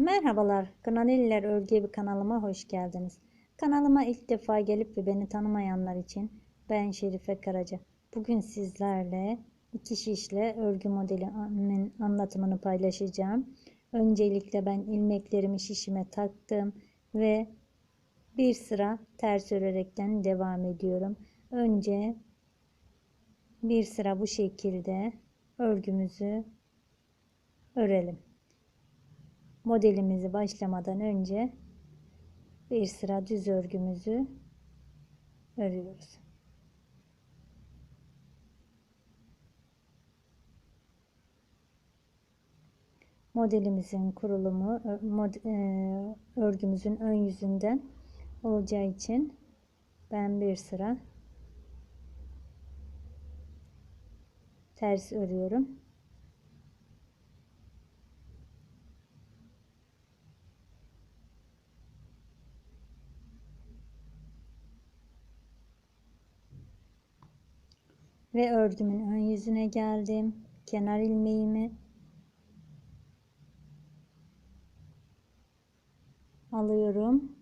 Merhabalar, Kınaleliler Örgü Evi kanalıma hoş geldiniz. Kanalıma ilk defa gelip ve beni tanımayanlar için ben Şerife Karaca. Bugün sizlerle iki şişle örgü modelimin anlatımını paylaşacağım. Öncelikle ben ilmeklerimi şişime taktım ve bir sıra ters örerekten devam ediyorum. Önce bir sıra bu şekilde örgümüzü örelim modelimizi başlamadan önce bir sıra düz örgümüzü örüyoruz. Modelimizin kurulumu e, örgümüzün ön yüzünden olacağı için ben bir sıra ters örüyorum. Ve ördümün ön yüzüne geldim. Kenar ilmeğimi alıyorum.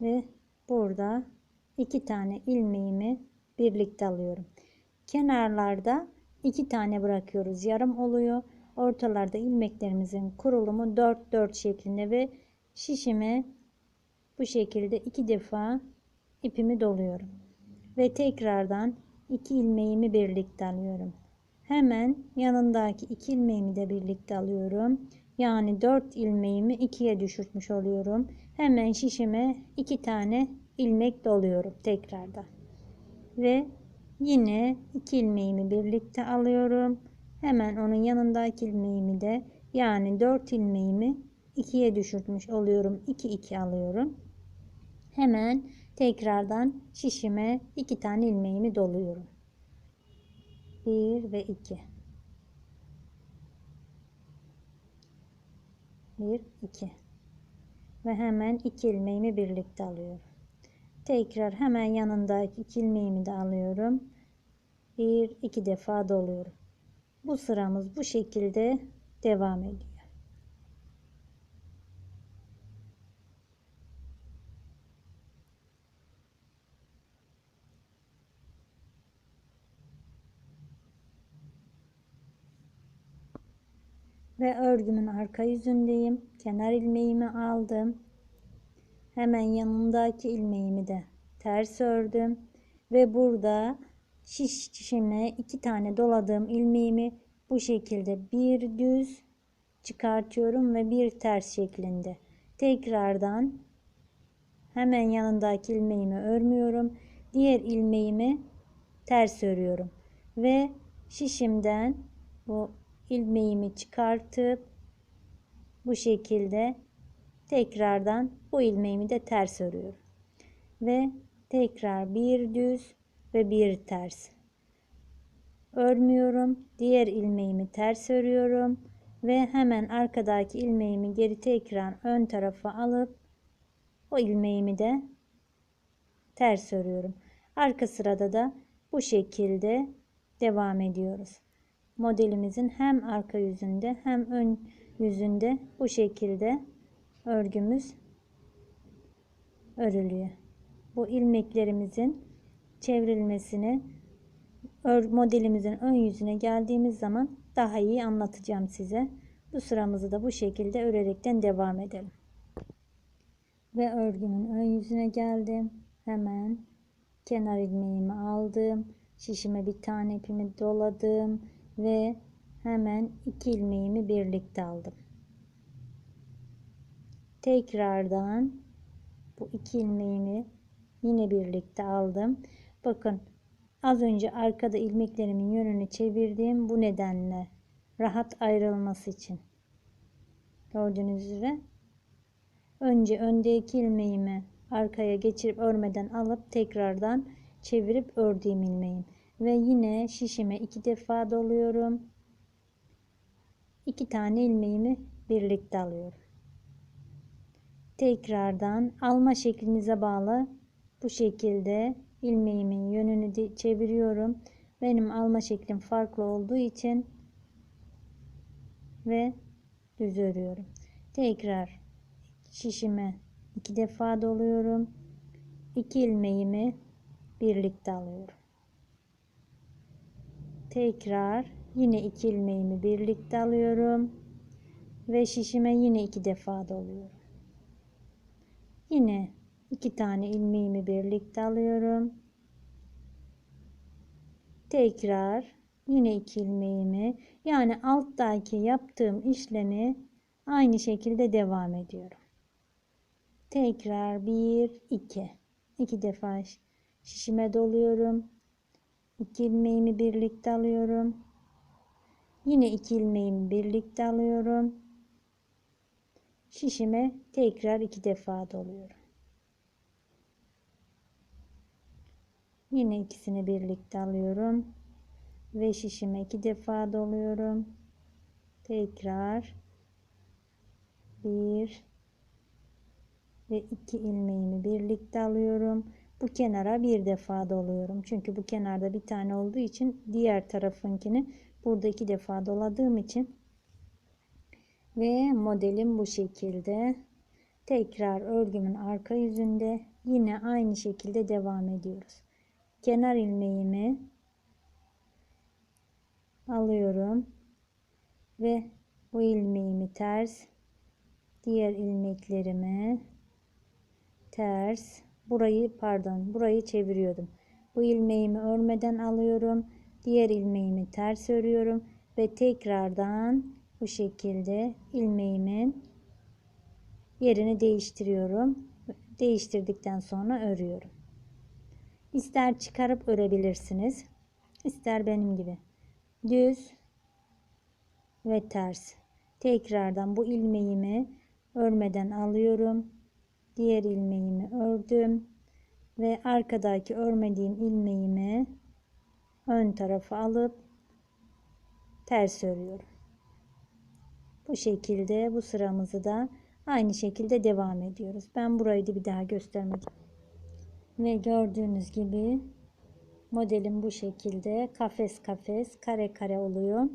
Ve burada iki tane ilmeğimi birlikte alıyorum. Kenarlarda iki tane bırakıyoruz. Yarım oluyor. Ortalarda ilmeklerimizin kurulumu 4-4 şeklinde ve şişime bu şekilde iki defa ipimi doluyorum ve tekrardan iki ilmeğimi birlikte alıyorum. Hemen yanındaki iki ilmeğimi de birlikte alıyorum. Yani dört ilmeğimi ikiye düşürtmüş oluyorum. Hemen şişime iki tane ilmek doluyorum tekrardan. Ve yine iki ilmeğimi birlikte alıyorum. Hemen onun yanındaki ilmeğimi de yani dört ilmeğimi 2'ye düşürtmüş oluyorum. 2 2 alıyorum. Hemen tekrardan şişime iki tane ilmeğimi doluyorum. 1 ve 2. 1 2 ve hemen iki ilmeğimi birlikte alıyorum. Tekrar hemen yanındaki iki ilmeğimi de alıyorum. Bir iki defa doluyorum. Bu sıramız bu şekilde devam ediyor. Ve örgümün arka yüzündeyim. Kenar ilmeğimi aldım. Hemen yanındaki ilmeğimi de ters ördüm ve burada şiş şişime iki tane doladığım ilmeğimi bu şekilde bir düz çıkartıyorum ve bir ters şeklinde. Tekrardan hemen yanındaki ilmeğimi örmüyorum. Diğer ilmeğimi ters örüyorum ve şişimden bu ilmeğimi çıkartıp bu şekilde tekrardan bu ilmeğimi de ters örüyorum. Ve tekrar bir düz ve bir ters. Örmüyorum. Diğer ilmeğimi ters örüyorum ve hemen arkadaki ilmeğimi geri tekrar ön tarafa alıp o ilmeğimi de ters örüyorum. Arka sırada da bu şekilde devam ediyoruz modelimizin hem arka yüzünde hem ön yüzünde bu şekilde örgümüz örülüyor. Bu ilmeklerimizin çevrilmesini modelimizin ön yüzüne geldiğimiz zaman daha iyi anlatacağım size. Bu sıramızı da bu şekilde örerekten devam edelim. Ve örgümün ön yüzüne geldim. Hemen kenar ilmeğimi aldım. Şişime bir tane ipimi doladım ve hemen iki ilmeğimi birlikte aldım. Tekrardan bu iki ilmeğimi yine birlikte aldım. Bakın az önce arkada ilmeklerimin yönünü çevirdim bu nedenle rahat ayrılması için. Gördüğünüz üzere önce öndeki ilmeğimi arkaya geçirip örmeden alıp tekrardan çevirip ördüğüm ilmeğim ve yine şişime iki defa doluyorum. İki tane ilmeğimi birlikte alıyorum. Tekrardan alma şeklinize bağlı bu şekilde ilmeğimin yönünü çeviriyorum. Benim alma şeklim farklı olduğu için ve düz örüyorum. Tekrar şişime iki defa doluyorum. İki ilmeğimi birlikte alıyorum. Tekrar yine iki ilmeğimi birlikte alıyorum ve şişime yine iki defa doluyorum. Yine iki tane ilmeğimi birlikte alıyorum. Tekrar yine iki ilmeğimi yani alttaki yaptığım işlemi aynı şekilde devam ediyorum. Tekrar bir iki iki defa şişime doluyorum. İki ilmeğimi birlikte alıyorum. Yine iki ilmeğimi birlikte alıyorum. Şişime tekrar iki defa doluyorum. Yine ikisini birlikte alıyorum ve şişime iki defa doluyorum. Tekrar bir ve iki ilmeğimi birlikte alıyorum. Bu kenara bir defa doluyorum. Çünkü bu kenarda bir tane olduğu için diğer tarafınkini burada iki defa doladığım için ve modelim bu şekilde. Tekrar örgümün arka yüzünde yine aynı şekilde devam ediyoruz. Kenar ilmeğimi alıyorum ve bu ilmeğimi ters diğer ilmeklerimi ters burayı pardon burayı çeviriyordum. Bu ilmeğimi örmeden alıyorum. Diğer ilmeğimi ters örüyorum ve tekrardan bu şekilde ilmeğimin yerini değiştiriyorum. Değiştirdikten sonra örüyorum. İster çıkarıp örebilirsiniz. ister benim gibi. Düz ve ters. Tekrardan bu ilmeğimi örmeden alıyorum. Diğer ilmeğimi ördüm ve arkadaki örmediğim ilmeğimi ön tarafa alıp ters örüyorum. Bu şekilde bu sıramızı da aynı şekilde devam ediyoruz. Ben burayı da bir daha göstermek ve gördüğünüz gibi modelim bu şekilde kafes kafes kare kare oluyor.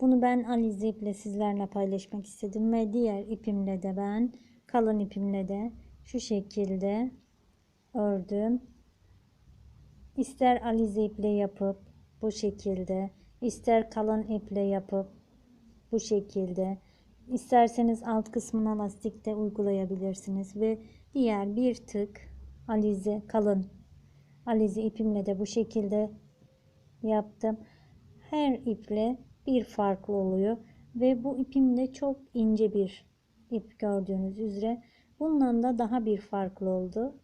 Bunu ben alize iple sizlerle paylaşmak istedim ve diğer ipimle de ben kalın ipimle de şu şekilde ördüm. İster alize iple yapıp bu şekilde, ister kalın iple yapıp bu şekilde, isterseniz alt kısmına lastik de uygulayabilirsiniz ve diğer bir tık alize kalın alize ipimle de bu şekilde yaptım. Her iple bir farklı oluyor ve bu ipim de çok ince bir ip gördüğünüz üzere. Bundan da daha bir farklı oldu.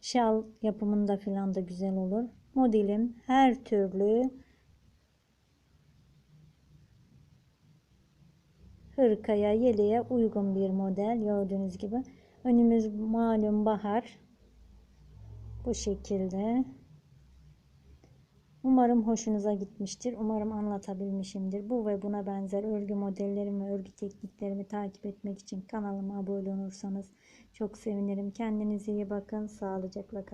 Şal yapımında filan da güzel olur. Modelim her türlü hırkaya, yeleğe uygun bir model gördüğünüz gibi. Önümüz malum bahar. Bu şekilde. Umarım hoşunuza gitmiştir. Umarım anlatabilmişimdir. Bu ve buna benzer örgü modellerimi ve örgü tekniklerimi takip etmek için kanalıma abone olursanız çok sevinirim. Kendinize iyi bakın. Sağlıcakla kalın.